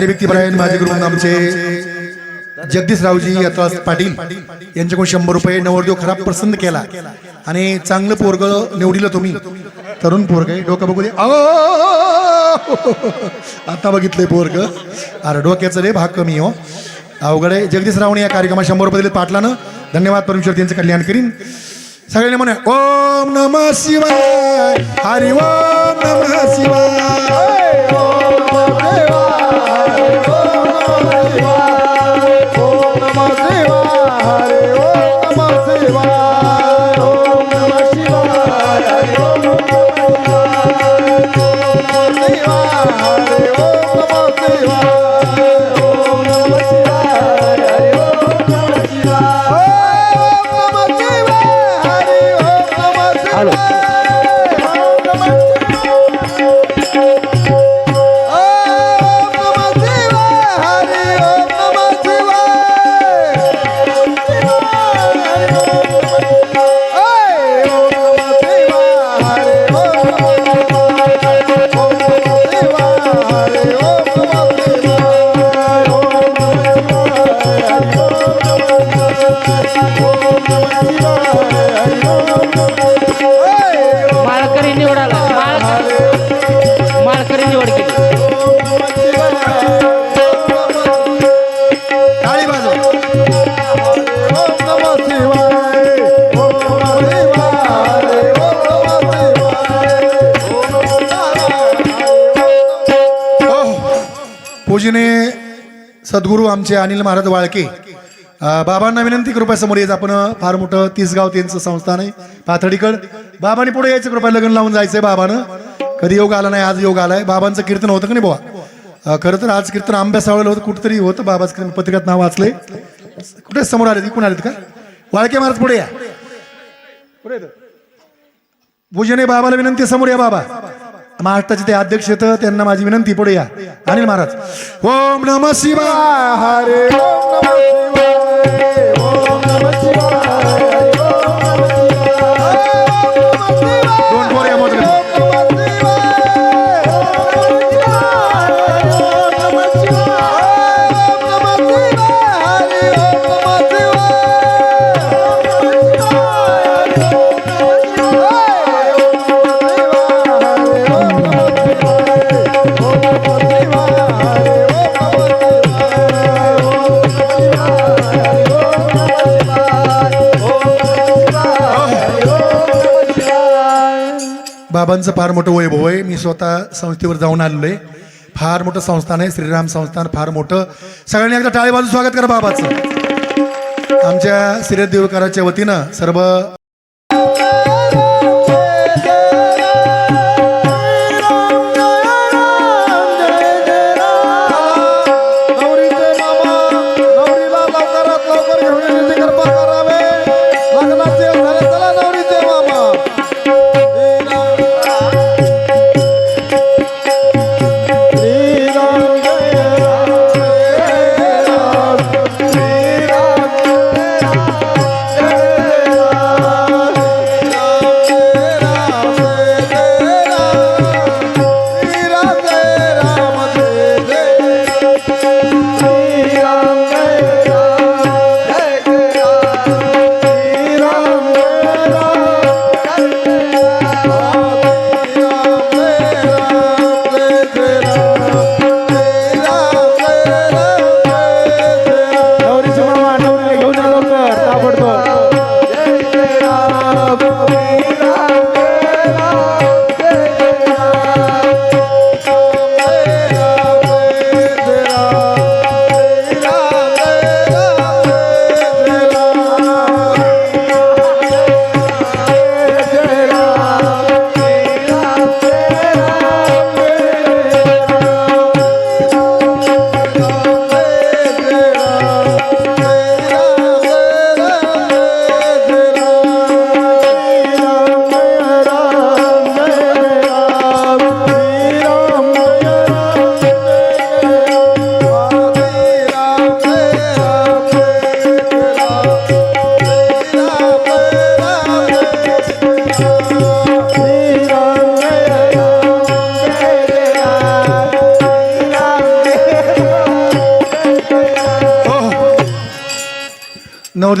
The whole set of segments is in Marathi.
हरिभक्तीपरायण माझे गुरु आमचे जगदीश रावजी यथास पाटील यांच्याकडून शंभर रुपये नवरदेव खराब प्रसन्न केला. आणि चांगलं पोरग निवडिलं तुम्ही. तरुण पोरग आहे. डोकं बघू दे. आता बघितलंय पोरग. अरे डोक्याचं रे भाग कमी हो. अवघड आहे. जगदीश रावणे या कार्यक्रमात शंभर रुपये दिले पाटलानं. धन्यवाद परमेश्वर त्यांचं कल्याण करीन. सगळ्यांनी म्हणा ओम नम शिवाय हरि ओम नम शिवाय. सद्गुरू आमचे अनिल महाराज वाळके. बाबांना विनंती कृपया समोर यायचं आपण. फार मोठं तिसगाव त्यांचं संस्थान आहे पाथडीकड बाबांनी पुढे यायचं कृपया लग्न लावून जायचंय बाबानं. कधी योग आला नाही आज योग आलाय. बाबांचं कीर्तन होतं का नाही बुवा? खरं तर आज कीर्तन आंब्यासावलं होतं कुठंतरी होतं. बाबाचं कीर्तन पत्रिकात नाव वाचले कुठे समोर आले इकडून आलेत का? वाळके महाराज पुढे या. पुढे पूजने बाबाला विनंती समोर या बाबा. महाराष्ट्राचे ते अध्यक्ष आहेत त्यांना माझी विनंती पुढे या. अनिल महाराज. ओम नम शिवाय हरे बाबांचं फार मोठं वैभव आहे मी स्वतः संस्थेवर जाऊन आलेलो आहे फार मोठं संस्थान आहे श्रीराम संस्थान फार मोठं. सगळ्यांनी एकदा टाळेबाजू स्वागत करा बाबाचं. आमच्या श्रीरथ देवकराच्या वतीनं सर्व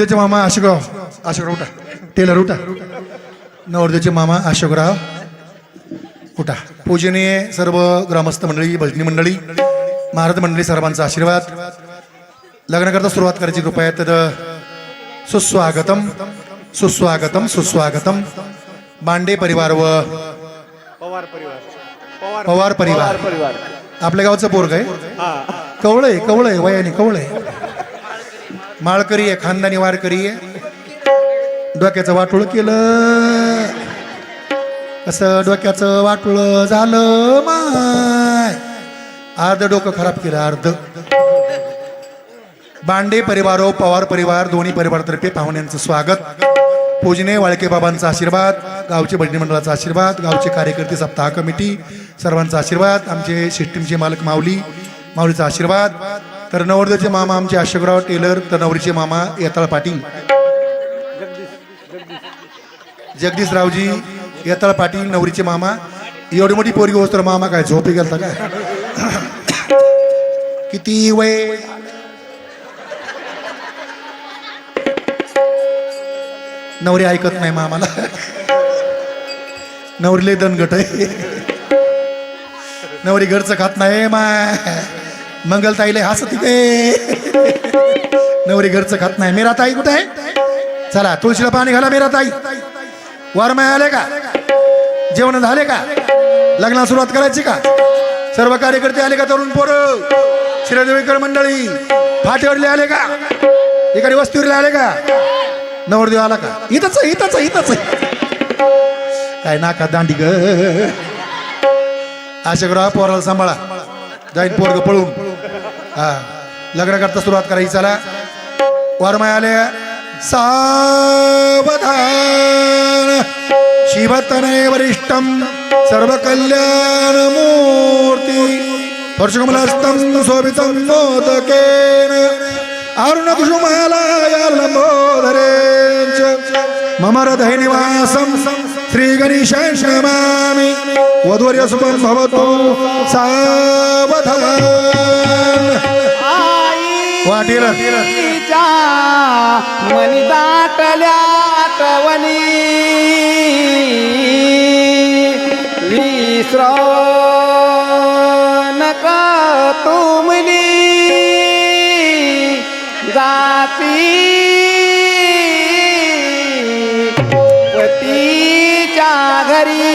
नवरदेवचे मामा अशोकराव अशोकराव उठा. टेलर उठा. नवरदेवचे मामा अशोकराव उठा. पूजनीय सर्व ग्रामस्थ मंडळी भजनी मंडळी महाराज मंडळी सर्वांचा आशीर्वाद. लग्नाकरता सुरुवात करायची कृपया. आहे तर सुस्वागतम सुस्वागतम सुस्वागतम. बांडे परिवार व पवार परिवार. आपल्या गावचं पोरग आहे? कवळ आहे कवळ आहे वयाने कवळ आहे. माळकरी आहे खानदानी वारकरी आहे. डोक्याचं वाटोळ केलं. कसं डोक्याचं वाटोळ झालं माय. अर्ध डोकं खराब केलं अर्ध बांडे परिवार व पवार परिवार दोन्ही परिवारातर्फे पाहुण्यांचं स्वागत. पूजने वाळके बाबांचा आशीर्वाद गावचे भजनी मंडळाचा आशीर्वाद गावचे कार्यकर्ते सप्ताह कमिटी सर्वांचा आशीर्वाद आमचे शिष्टीमचे मालक माऊली माऊलीचा आशीर्वाद. तर नवरदेवचे मामा आमचे अशोकराव टेलर तर नवरीचे मामा येताळ पाटील. जगदीश रावजी येताळ पाटील नवरीचे मामा. एवढी मोठी पोरगी होत तर मामा काय झोपी गेलता काय? किती वय? नवरी ऐकत नाही मामाला. नवरीले दणगट आहे नवरी घरचं खात नाही मा मंगलताईले हसत ते नवरी घरचं खात नाही. मेरा ताई कुठे आहे? चला तुळशीला पाणी घाला मेरा ताई. वारमाय आले का? जेवण झाले का? लग्नाला सुरुवात करायची का? सर्व कार्यकर्ते आले का तरुण पोरं? श्रीदेवीकर मंडळी फाटेवरले आले का? इकडे वस्तीवरले आले का? नवरदेव आला का? इथंच इथंच इथंच काय नाका दांडी ग. आशेकराव पोराला सांभाळा. जाईन पोरग पळून. हा. लग्न करता सुरुवात करायची चला. वारमाय आले. सावधान. शिवतने वरिष्ठम. सर्व कल्याण मूर्ती. परशुकमलस्तम शोभितं मोदकेन. अरुण कुसुमाला मम हृदय निवासम. श्री गणेशाय नमामि। वधूर्य शुभं भवतु। सावधान। वाटील मनी दाटल्या आठवणी विसरो नका तुमली जाती पतीच्या घरी.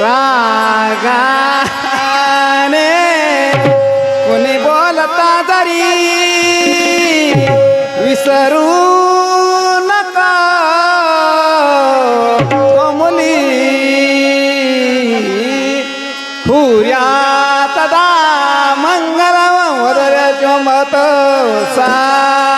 रागाने कोणी बोलता जरी विसरू नका. कमली खुर्या तदा मंगल वदर चमत सावरा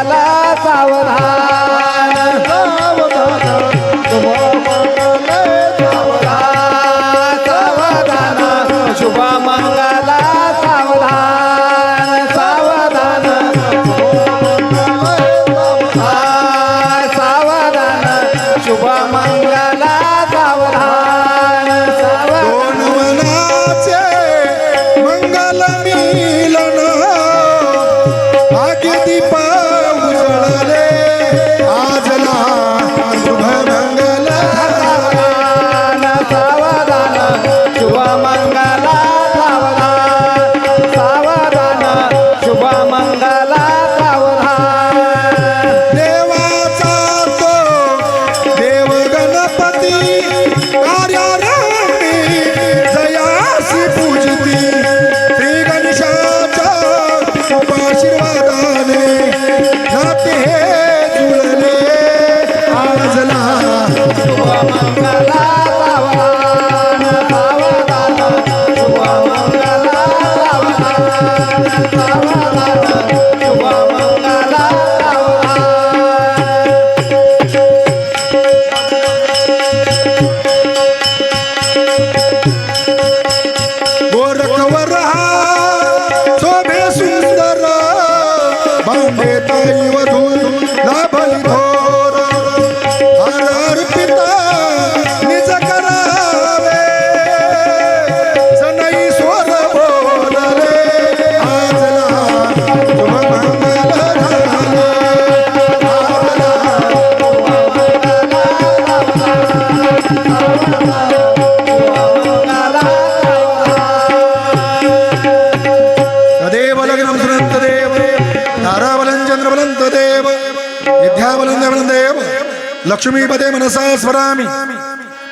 लक्ष्मीपदे मनसा स्मरामी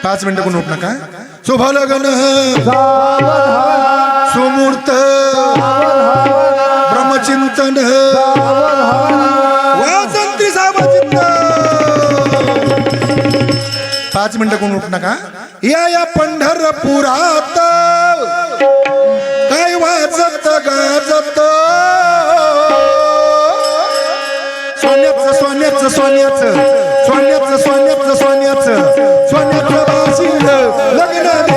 पाच मिनिटं कोण उठ नका. शुभ लग्न सुमूर्त. ब्रह्मचिंतन. वाजंत्री सावचिंत पाच मिनिटं कोण उठ नका. या या पंढरपुरात. काय वाजत गाजत. सोन्याचं सोन्याचं सोन्याचं. লগ্ন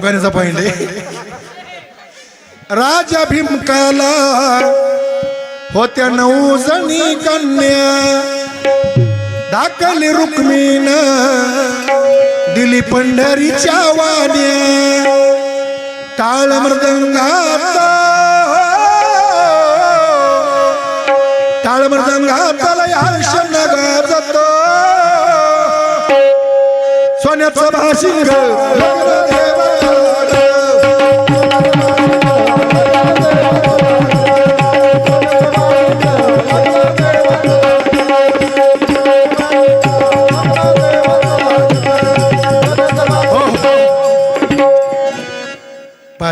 आता पाहिले राजा भीमकाला होत्या नऊ जणी कन्या. दाखल रुक्मीन दिली पंढरीच्या वाण्या. टाळ मृदंगात टाळ मृदंगात हर्ष गाजत सोन्याचं भाषिंग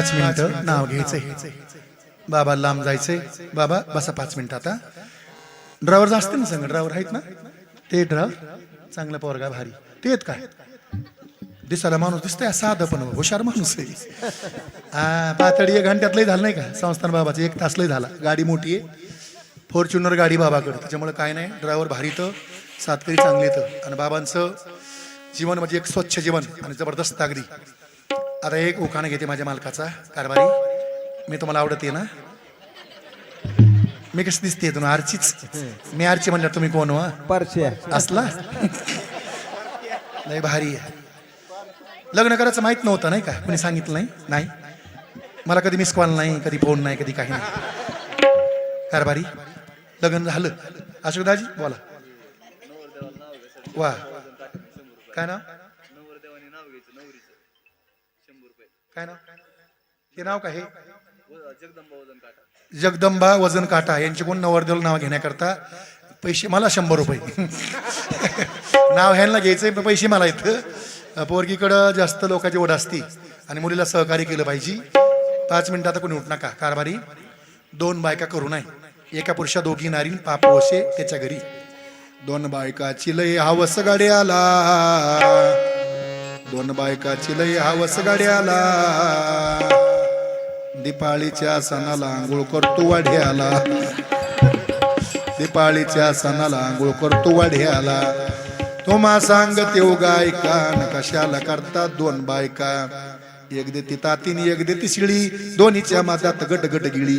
पाच मिनिटं नाव घ्यायचंय बाबा लांब जायचंय बाबा बसा पाच मिनिटं आता. ड्रायव्हर असतील ना संग ड्रायव्हर आहेत ना? ते ड्रायव्हर चांगला पोरगा भारी. ते आहेत काय? दिसायला माणूस दिसतोय साधं पण हुशार माणूस आहे. हा पातळी एक घंट्यात लय झालं नाही का? संस्थान बाबाचं एक तास लय झाला. गाडी मोठी आहे. फॉर्च्युनर गाडी बाबाकडे. त्याच्यामुळे काय नाही. ड्रायव्हर भारी तर सातकरी चांगले तर आणि बाबांचं जीवन म्हणजे एक स्वच्छ जीवन आणि जबरदस्त अगदी आता एक उखाणा घेते माझ्या मालकाचा कारभारी. मी तुम्हाला आवडते ना? मी कशी दिसते तुम्ही आरचीच. मी आरची म्हणल्यावर तुम्ही कोण वा परश्या असला? लय भारी आहे. लग्न करायचं माहीत नव्हतं नाही का? कोणी सांगितलं नाही? नाही. मला कधी मिस कॉल नाही कधी फोन नाही कधी काही नाही. कारभारी लग्न झालं. अशोक दाजी बोला. वा. काय नाव? काय नाव? हे नाव काय हे? जगदंबा वजन काटा. यांचे कोण नवरदेव नाव घेण्याकरता? पैसे मला शंभर रुपये. नाव ह्यांना घ्यायचंय पण पैसे मला इथं पोरगीकडं जास्त लोकांची ओढ असती आणि मुलीला सहकार्य केलं पाहिजे. पाच मिनिटं आता कोणी उठ नका. कारभारी दोन बायका करू नये. एका पुरुषा दोघी नारीन पाप वसे त्याच्या घरी. दोन बायकाची लय हावस गाड्याला. दोन बायकाची लय हावस गाड्याला. दिपाळीच्या सणाला आंघोळ करतो वाढ्याला. दिपाळीच्या सणाला आंघोळ करतो वाढ्याला. तुम्हा सांग तेव गायका न कशाला करतात दोन बायका. एक देती तातीन एक देती शिळी दोन्हीच्या माझ्यात गट गट गिळी.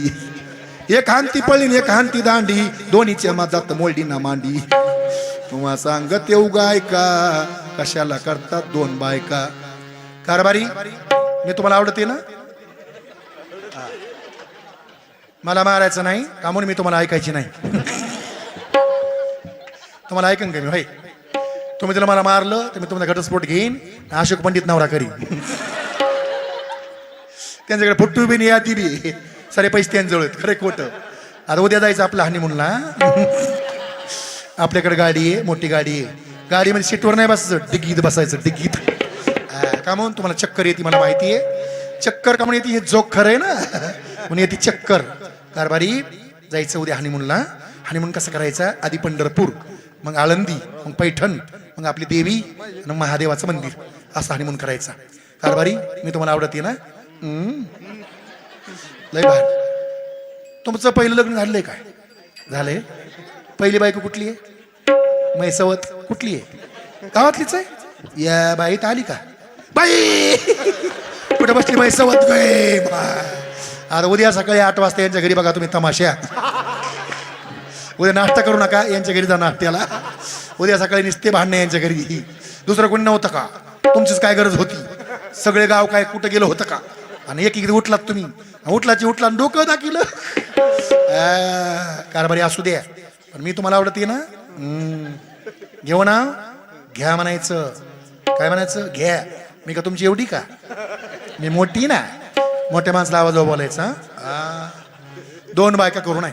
एक हांती पळीन एक हांती दांडी दोन्हीच्या माझ्यात मोलडी ना मांडी तुम्हा सांग तेव गायका कशाला करतात दोन बायका? कारभारी मी तुम्हाला आवडते ना? मला मारायचं नाही का म्हणून मी तुम्हाला ऐकायची नाही. तुम्हाला ऐकन का मी? भाई तुम्ही जर मला मारलं तर मी तुम्हाला घटस्फोट घेईन अशोक पंडित नवरा करीन. त्यांच्याकडे फुट्टू बी या ती बी. सारे पैसे त्यांजवळ आहेत खरे खोट. आता उद्या जायचं आपलं हनीमूनला आपल्याकडे गाडी आहे मोठी गाडी आहे. गाडीमध्ये सीटवर नाही बसायचं डिग्गीत बसायचं डिग्गीत. का म्हणून? तुम्हाला चक्कर येते मला माहिती आहे. चक्कर का म्हणून येते? हे जोक खरं आहे ना? म्हणून येते चक्कर. कारभारी जायचं उद्या हनीमूनला हनीमून कसं करायचं? आधी पंढरपूर मग आळंदी मग पैठण मग आपली देवी आणि महादेवाचं मंदिर. असं हनीमून करायचा. कारभारी मी तुम्हाला आवडते ना? लय भारी. तुमचं पहिलं लग्न झालंय काय? झालंय. पहिली बायको कुठली आहे? मैसवत कुठली आहे? गावातलीच आहे? या बाईत आली का? बाई! कुठं बसली मैसवत गे आता उद्या सकाळी आठ वाजता यांच्या घरी बघा तुम्ही तमाशा. उद्या नाश्ता करू नका यांच्या घरी जा नाश्त्याला. उद्या सकाळी निसते भांडणे यांच्या घरी. दुसरं कोणी नव्हतं का? तुमचीच काय गरज होती? सगळे गाव काय कुठं गेलं होतं का? आणि एक एकदा उठलात तुम्ही. उठलाची उठला आणि डोकं दाखिलं. कारभारी असू द्या. पण मी तुम्हाला आवडते ना घेऊ ना? घ्या म्हणायचं. काय म्हणायचं? घ्या. मी का तुमची एवढी का? मी मोठी ना. मोठ्या माणसाला आवाज बोलायचा दोन बायका करू नये.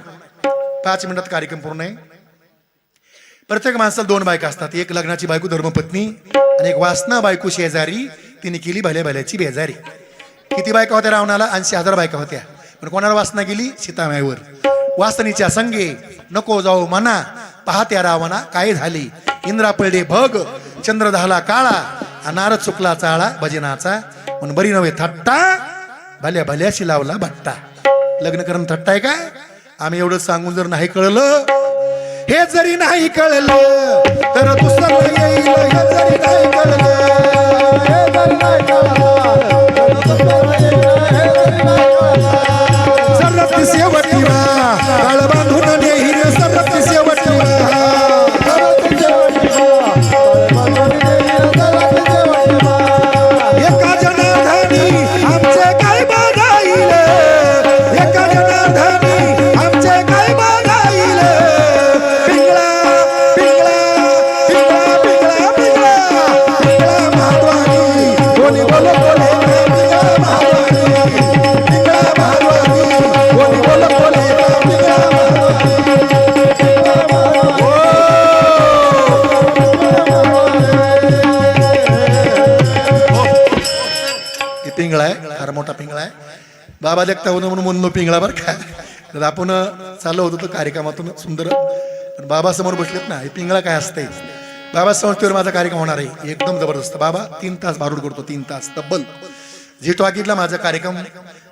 पाच मिनिटात कार्यक्रम पूर्ण आहे प्रत्येक माणसाला दोन बायका असतात. एक लग्नाची बायको धर्मपत्नी आणि एक वासना बायको शेजारी. तिने केली भल्या भल्याची बेजारी. किती बायका होत्या रावणाला? ऐंशी हजार बायका होत्या. पण कोणाला वासना गेली सीतामाईवर वासनीच्या संगे नको जाऊ मना. पाहत्या रावणा काय झाले? इंद्रा पडले भग चंद्र झाला काळा अनार चुकला चाळा भजनाचा. म्हणून बरी नव्हे थट्टा. भल्या भल्याशी लावला भट्टा. लग्न करून थट्टा आहे काय आम्ही एवढं सांगून जर नाही कळलं हे जरी नाही कळलं तर दुसरं येईल हे जरी नाही कळलं हे जरी नाही कळलं, काळ बाबा देखता होणं म्हणून म्हणलो पिंगळा बरं का? तर आपण चाललो होतो तो कार्यक्रमातून सुंदर. पण बाबा समोर बसलेत ना हे पिंगळा काय असते बाबा संस्थेवर माझा कार्यक्रम होणार आहे. एकदम जबरदस्त. बाबा तीन तास भारूड करतो तीन तास. तब्बल. जे टॉकीतला माझा कार्यक्रम.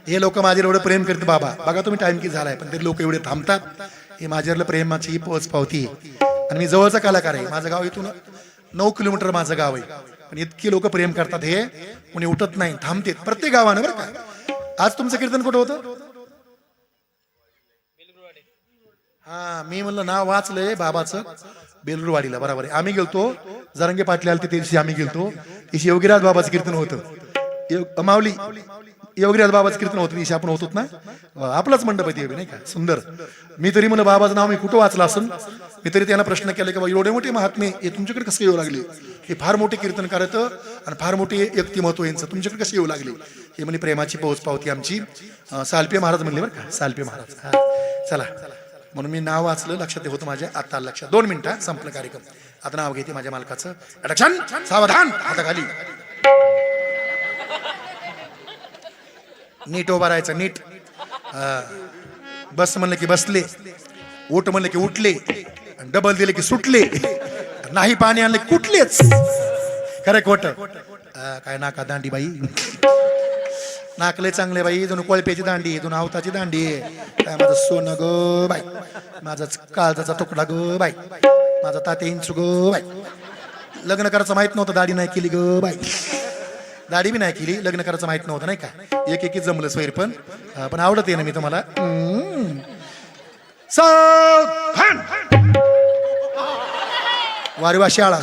हे लोक माझ्यावर एवढं प्रेम करते बाबा. बघा तुम्ही टाइम किती झालाय. पण ते लोक एवढे थांबतात. हे माझ्यावरलं प्रेमाची ही पोच पावती. आहे आणि मी जवळचा कलाकार आहे. माझं गाव इथून नऊ किलोमीटर माझं गाव आहे. पण इतकी लोक प्रेम करतात हे. कोणी उठत नाही थांबतेत. प्रत्येक गावानं बरं का? आज तुमचं कीर्तन कुठं होतं? हा मी म्हणलं नाव वाचलंय बाबाचं. बेलूरवाडीला बरोबर आहे. आम्ही गेलतो. जरंगे पाटील आले त्या दिवशी आम्ही गेलतो. दिवशी योगीराज बाबाचं कीर्तन होतं. माऊली. योगीराज बाबाचं कीर्तन होतं दिवशी आपण होतो ना? आपलाच मंडप आहे नाही का? सुंदर. मी तरी म्हणलं बाबाचं नाव मी कुठं वाचलं असून? मी तरी त्यांना प्रश्न केला की बा एवढे मोठे महात्मे हे तुमच्याकडे कसं येऊ लागले? हे फार मोठे कीर्तन करत आणि फार मोठे व्यक्तिमत्व यांचं. तुमच्याकडे कसे येऊ लागले? हे म्हणजे प्रेमाची पोहोच पावती आमची. सालपे महाराज म्हणले बरं का? सालपे महाराज. हा. चला. म्हणून मी नाव वाचलं लक्षात होतं माझ्या. आता लक्षात. दोन मिनिटं संपलं कार्यक्रम. आता नाव घेते माझ्या मालकाचं. अटॅक्शन सावधान आता खाली. नीट उभा राहायचं नीट. बस म्हणलं की बसले. उठ म्हणलं की उठले. डबल दिले की सुटले. नाही पाणी आणले की कुठलेच. खरं खोट. काय नाका दांडी बाई. नाकले चांगले बाई इथून कोळप्याची दांडी जणू आवताची दांडी. काय माझं सोनं ग बाई. माझा काळजाचा तुकडा ग बाई. माझा तात्या इंचू ग बाई. लग्न करायचं माहीत नव्हतं दाढी नाही केली ग बाई. दाढी बी नाही केली लग्न करायचं माहीत नव्हतं नाही का? एक एकी जमलं स्वैर पण. पण आवडत आहे ना मी तुम्हाला. हम्म. वारी वा शाळा.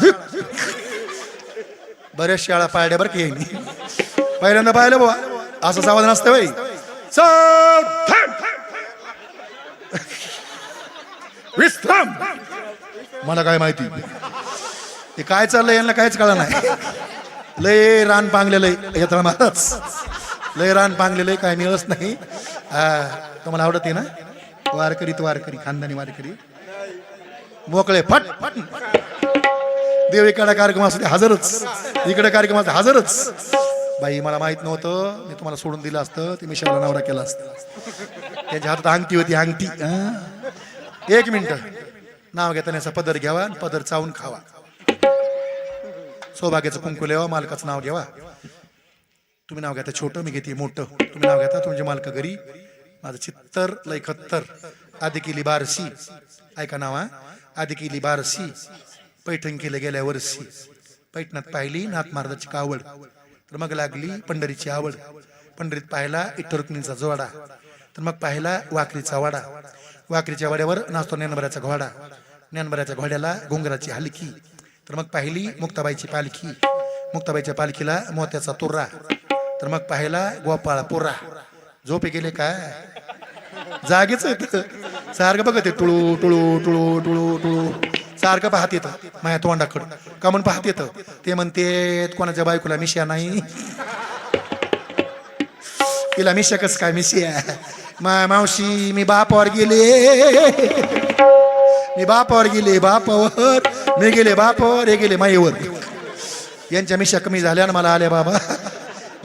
बऱ्याच शाळा पाळल्या बरं की पहिल्यांदा पाहिलं बुवा. असं सावधान असतं बाई. विश्राम! मला काय माहिती. ते काय चाललंय यांना काहीच कळलं नाही. लय रान पांगलेलं आहे येतळा महाराज. लय रान पांगलेलं काय मिळत नाही. हा, तुम्हाला आवडत आहे ना? वारकरी तो वारकरी खानदानी वारकरी. मोकळे फट फट. देव इकडे कार्यक्रम असू दे हजरच. इकडे कार्यक्रम हजरच. बाई मला माहीत नव्हतं. मी तुम्हाला सोडून दिलं असतं. ते मी शाला नवरा केला असतं. त्याच्या हातात अंगठी होती अंगठी. एक मिनिट. नाव घेताना पदर घ्यावा आणि पदर चावून खावा. सौभाग्याचं कुंकू लेवा मालकाचं नाव घ्यावा तुम्ही नाव घेता छोटं मी घेते मोठं. तुम्ही नाव घेता तुमच्या मालक घरी माझं चित्तर लयखत्तर आधी केली बारशी. ऐका नावा आधी केली बारशी. पैठण केलं गेल्या वर्षी. पैठणात पाहिली नाथ महाराजाची कावड. तर मग लागली पंढरीची आवड. पंढरीत पाहिला इट्टरुक्नीचा जोडा. तर मग पाहिला वाकरीचा वाडा. वाकरीच्या वाड्यावर नाचतो ज्ञानभराचा घोडा. ज्ञानभराच्या घोड्याला घोंगराची हलकी. तर मग पाहिली मुक्ताबाईची पालखी. मुक्ताबाईच्या पालखीला मोत्याचा तुर्रा. तर मग पाहिला गोपाळ पुर्रा. झोपे गेले काय? जागेच आहेत सारखं बघत आहे टुळू टुळू टुळू टुळू टुळू. सारखं पाहत येतं माझ्या तोंडाकडं. का म्हणून पाहत येतं. ते म्हणते कोणाच्या बायकोला मिश्या नाही? तिला मिश्या कस काय मिश्या? मावशी मी बापावर गेले. मी बापावर गेले बापावर मी गेले बापावर हे गेले माईवर यांच्या मिशा कमी झाल्या ना मला आल्या बाबा.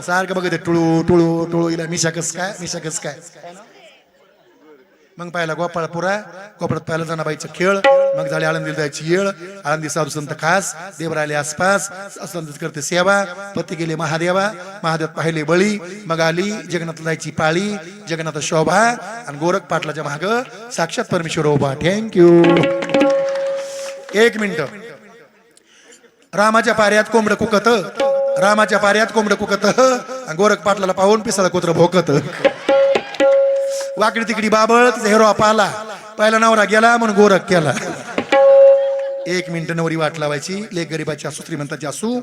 सारखं बघत टुळू टुळू टुळू. इला मिशा कस काय मिशा कस काय? मग पाहिला गोपाळपुरा गोपाळात पाहिला जनाबाईचा खेळ मग झाले आळंदी जायची येळ आळंदी साधू संत खास देवराले आसपास असंत करते सेवा पती गेले महादेवा महादेव पाहिले बळी मग आली जगन्नाथ जायची पाळी जगन्नाथ शोभा आणि गोरख पाटलाच्या माग साक्षात परमेश्वर उभा. थँक्यू एक मिनिट. रामाच्या पाऱ्यात कोंबड कुकत रामाच्या पाऱ्यात कोंबड कुकत आणि गोरख पाटलाला पाहून पिसाला कुत्र भोकत. वाकडी तिकडी बाबळ तिचा हेरो पाला. पहिला नवरा गेला म्हणून गोरख केला. एक मिनिट नवरी वाट लावायची. लेख गरीबाची असू श्रीमंताची असू.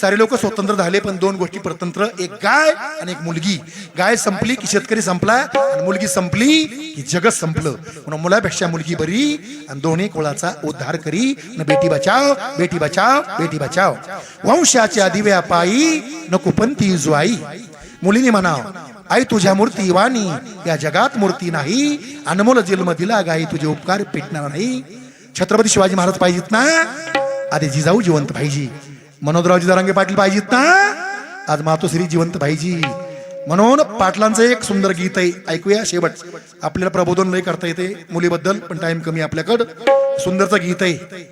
सारे लोक स्वतंत्र झाले पण दोन गोष्टी परतंत्र. एक गाय आणि एक मुलगी. गाय संपली की शेतकरी संपला आणि मुलगी संपली की जगत संपलं. म्हणून मुलापेक्षा मुलगी बरी आणि दोन्ही कोळाचा उद्धार करी. न बेटी बचाव बेटी बचाव बेटी बचाव. वंशाच्या दिव्या पायी नको पंथी जुआई. मुलीने म्हणाव आई तुझ्या मूर्ती वाणी. या जगात मूर्ती नाही. अनमोल जन्म दिला गाई तुझे उपकार पेटणार नाही. छत्रपती शिवाजी महाराज पाहिजेत ना? आधी जिजाऊ जिवंत पाहिजे मनोदरावजी दरांगे पाटील पाहिजेत ना? आज मातोश्री जिवंत पाहिजे म्हणून पाटलांचं एक सुंदर गीत आहे. ऐकूया शेवट. आपल्याला प्रबोधन लय करता येते मुलीबद्दल पण टाइम कमी आपल्याकडं. सुंदरचं गीत आहे.